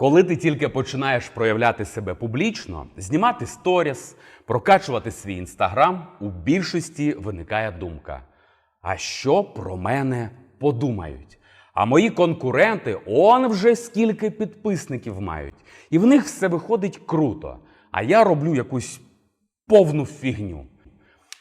Коли ти тільки починаєш проявляти себе публічно, знімати сторіс, прокачувати свій інстаграм, у більшості виникає думка: а що про мене подумають? А мої конкуренти он вже скільки підписників мають, і в них все виходить круто. А я роблю якусь повну фігню.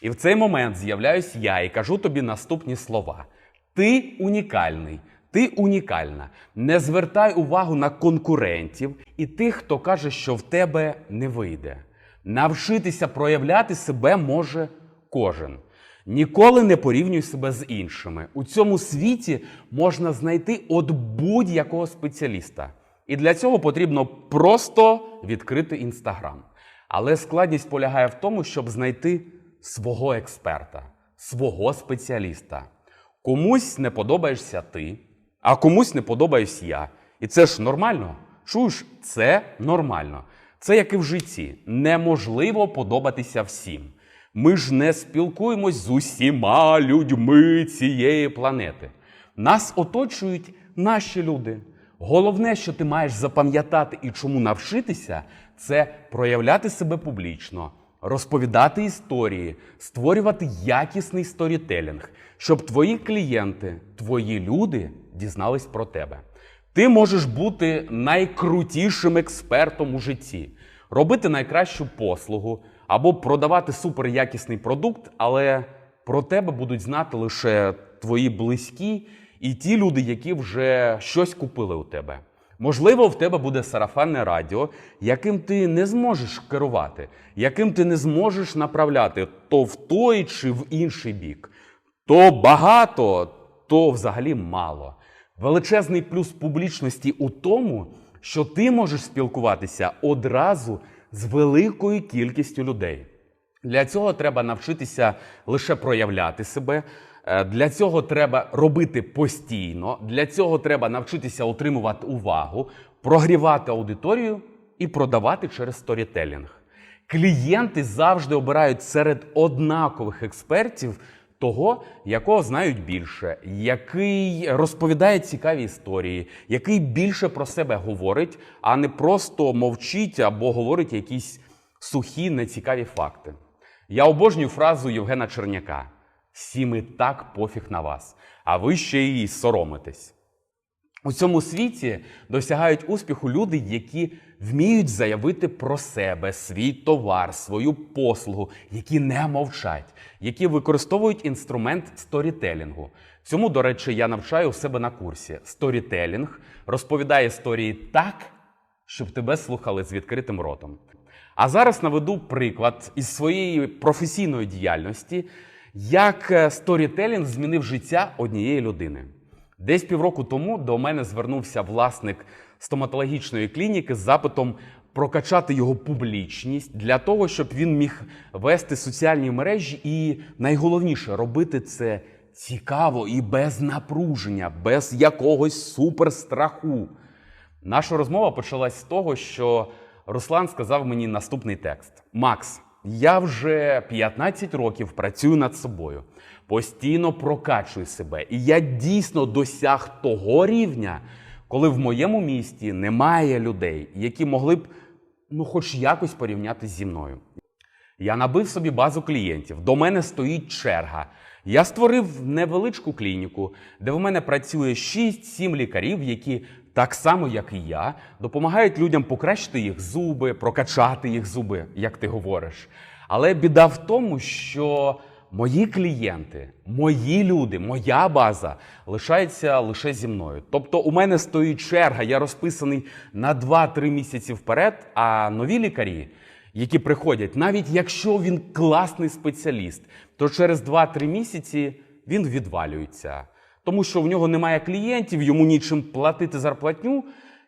І в цей момент з'являюсь я і кажу тобі наступні слова: ти унікальний, ти унікальна. Не звертай увагу на конкурентів і тих, хто каже, що в тебе не вийде. Навчитися проявляти себе може кожен. Ніколи не порівнюй себе з іншими. У цьому світі можна знайти от будь-якого спеціаліста. І для цього потрібно просто відкрити інстаграм. Але складність полягає в тому, щоб знайти свого експерта, свого спеціаліста. Комусь не подобаєшся ти, а комусь не подобаюсь я. І це ж нормально. Чуєш, це нормально. Це як і в житті. Неможливо подобатися всім. Ми ж не спілкуємось з усіма людьми цієї планети. Нас оточують наші люди. Головне, що ти маєш запам'ятати і чому навчитися, це проявляти себе публічно, розповідати історії, створювати якісний сторітелінг, щоб твої клієнти, твої люди дізнались про тебе. Ти можеш бути найкрутішим експертом у житті, робити найкращу послугу або продавати суперякісний продукт, але про тебе будуть знати лише твої близькі і ті люди, які вже щось купили у тебе. Можливо, в тебе буде сарафанне радіо, яким ти не зможеш керувати, яким ти не зможеш направляти то в той чи в інший бік. То багато, то взагалі мало. Величезний плюс публічності у тому, що ти можеш спілкуватися одразу з великою кількістю людей. Для цього треба навчитися лише проявляти себе. Е, Для цього треба робити постійно. Для цього треба навчитися отримувати увагу, прогрівати аудиторію і продавати через сторітелінг. Клієнти завжди обирають серед однакових експертів того, якого знають більше, який розповідає цікаві історії, який більше про себе говорить, а не просто мовчить або говорить якісь сухі, нецікаві факти. Я обожнюю фразу Євгена Черняка: всім і так пофіг на вас, а ви ще й соромитесь. У цьому світі досягають успіху люди, які вміють заявити про себе, свій товар, свою послугу, які не мовчать, які використовують інструмент сторітелінгу. Цьому, до речі, я навчаю у себе на курсі. Сторітелінг розповідає історії так, щоб тебе слухали з відкритим ротом. А зараз наведу приклад із своєї професійної діяльності, як е, сторітелінг змінив життя однієї людини. Десь півроку тому до мене звернувся власник стоматологічної клініки з запитом прокачати його публічність для того, щоб він міг вести соціальні мережі і найголовніше робити це цікаво і без напруження, без якогось суперстраху. Наша розмова почалась з того, що Руслан сказав мені наступний текст: Макс, я вже 15 років працюю над собою, постійно прокачую себе, і я дійсно досяг того рівня, коли в моєму місті немає людей, які могли б ну, хоч якось порівняти зі мною. Я набив собі базу клієнтів. До мене стоїть черга. Я створив невеличку клініку, де в мене працює 6-7 лікарів, які так само, як і я, допомагають людям покращити їх зуби, прокачати їх зуби, як ти говориш. Але біда в тому, що мої клієнти, мої люди, моя база лишається лише зі мною. Тобто, у мене стоїть черга, я розписаний на 2-3 місяці вперед, а нові лікарі які приходять, навіть якщо він класний спеціаліст, то через 2-3 місяці він відвалюється. Тому що в нього немає клієнтів, йому нічим платити зарплатню.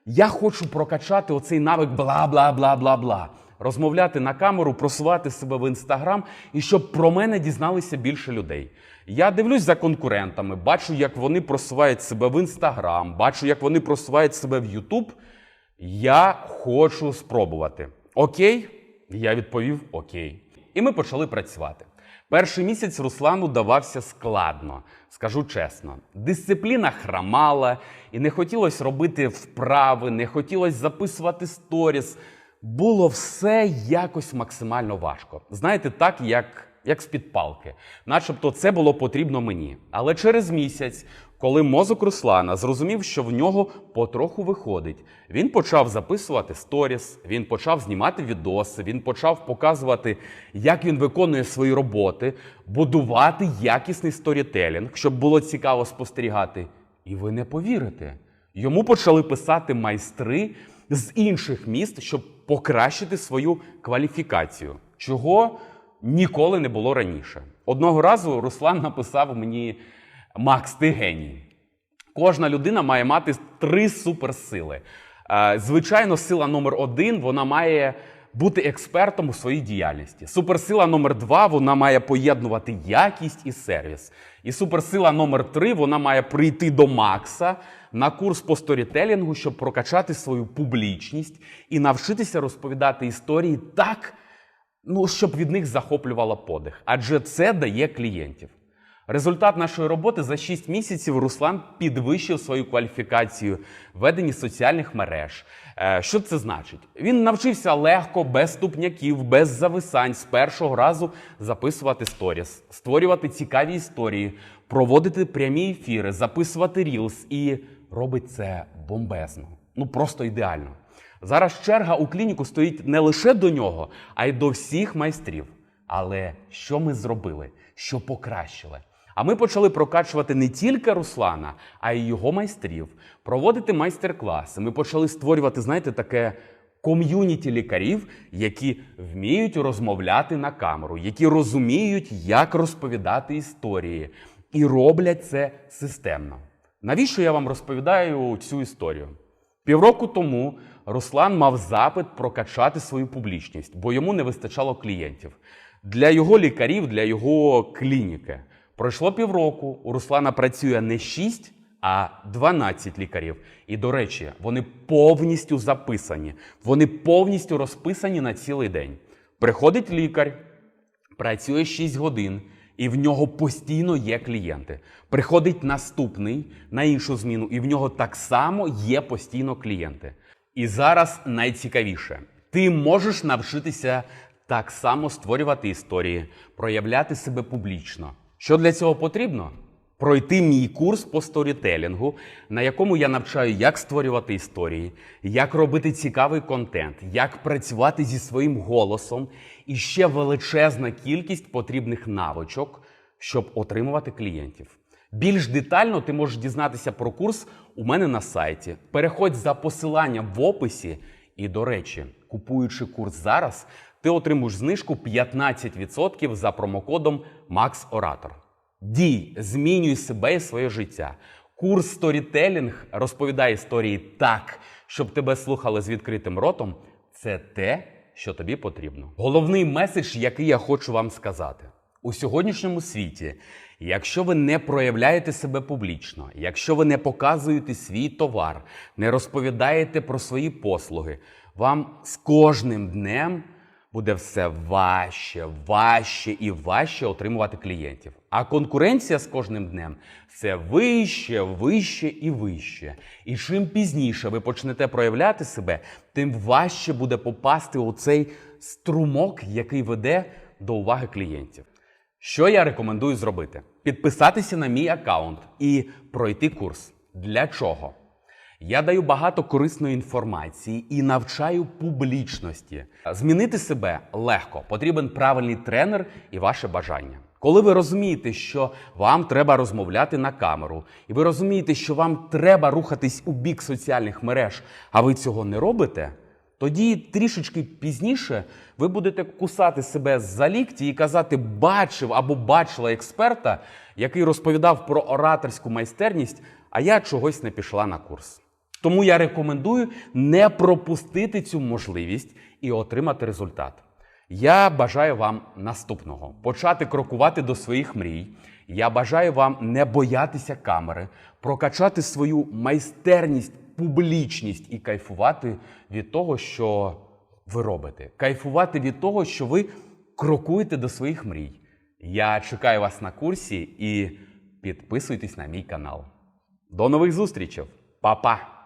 Я хочу прокачати оцей навик бла бла бла бла бла. Розмовляти на камеру, просувати себе в інстаграм і щоб про мене дізналися більше людей. Я дивлюсь за конкурентами, бачу, як вони просувають себе в інстаграм, бачу, як вони просувають себе в Ютуб. Я хочу спробувати. Окей? Я відповів окей. І ми почали працювати. Перший місяць Руслану давався складно, скажу чесно. Дисципліна храмала, і не хотілося робити вправи, не хотілося записувати сторіс. Було все якось максимально важко. Знаєте, так як, як з-під палки. Начебто це було потрібно мені. Але через місяць, коли мозок Руслана зрозумів, що в нього потроху виходить, він почав записувати сторіс, він почав знімати відоси, він почав показувати, як він виконує свої роботи, будувати якісний сторітелінг, щоб було цікаво спостерігати. І ви не повірите. Йому почали писати майстри з інших міст, щоб покращити свою кваліфікацію, чого ніколи не було раніше. Одного разу Руслан написав мені: Макс, ти геній. Кожна людина має мати три суперсили. Е, Звичайно, сила номер один вона має бути експертом у своїй діяльності. Суперсила номер два вона має поєднувати якість і сервіс. І суперсила номер три вона має прийти до Макса на курс по сторітелінгу, щоб прокачати свою публічність і навчитися розповідати історії так, ну, щоб від них захоплювало подих. Адже це дає клієнтів. Результат нашої роботи за 6 місяців Руслан підвищив свою кваліфікацію веденні соціальних мереж. Е, Що це значить? Він навчився легко, без ступняків, без зависань з першого разу записувати сторіс, створювати цікаві історії, проводити прямі ефіри, записувати рілс і робить це бомбезно. Ну просто ідеально. Зараз черга у клініку стоїть не лише до нього, а й до всіх майстрів. Але що ми зробили? Що покращили? А ми почали прокачувати не тільки Руслана, а й його майстрів, проводити майстер-класи. Ми почали створювати, знаєте, таке ком'юніті лікарів, які вміють розмовляти на камеру, які розуміють, як розповідати історії, і роблять це системно. Навіщо я вам розповідаю цю історію? Півроку тому Руслан мав запит прокачати свою публічність, бо йому не вистачало клієнтів. Для його лікарів, для його клініки. Пройшло півроку. У Руслана працює не 6, а 12 лікарів. І, до речі, вони повністю записані, вони повністю розписані на цілий день. Приходить лікар, працює 6 годин, і в нього постійно є клієнти. Приходить наступний на іншу зміну, і в нього так само є постійно клієнти. І зараз найцікавіше: ти можеш навчитися так само створювати історії, проявляти себе публічно. Що для цього потрібно? Пройти мій курс по сторітелінгу, на якому я навчаю, як створювати історії, як робити цікавий контент, як працювати зі своїм голосом і ще величезна кількість потрібних навичок, щоб отримувати клієнтів. Більш детально ти можеш дізнатися про курс у мене на сайті. Переходь за посиланням в описі. І, до речі, купуючи курс зараз, ти отримуєш знижку 15% за промокодом MaxOrator. Дій, змінюй себе і своє життя. Курс сторітелінг розповідає історії так, щоб тебе слухали з відкритим ротом. Це те, що тобі потрібно. Головний меседж, який я хочу вам сказати. У сьогоднішньому світі, якщо ви не проявляєте себе публічно, якщо ви не показуєте свій товар, не розповідаєте про свої послуги, вам з кожним днем буде все важче, важче і важче отримувати клієнтів. А конкуренція з кожним днем все вище, вище і вище. І чим пізніше ви почнете проявляти себе, тим важче буде попасти у цей струмок, який веде до уваги клієнтів. Що я рекомендую зробити? Підписатися на мій аккаунт і пройти курс. Для чого? Я даю багато корисної інформації і навчаю публічності. Змінити себе легко. Потрібен правильний тренер і ваше бажання. Коли ви розумієте, що вам треба розмовляти на камеру, і ви розумієте, що вам треба рухатись у бік соціальних мереж, а ви цього не робите, тоді трішечки пізніше ви будете кусати себе за лікті і казати, бачив або бачила експерта, який розповідав про ораторську майстерність, а я чогось не пішла на курс. Тому я рекомендую не пропустити цю можливість і отримати результат. Я бажаю вам наступного: почати крокувати до своїх мрій. Я бажаю вам не боятися камери, прокачати свою майстерність, публічність і кайфувати від того, що ви робите. Кайфувати від того, що ви крокуєте до своїх мрій. Я чекаю вас на курсі і підписуйтесь на мій канал. До нових зустрічей! Па-па!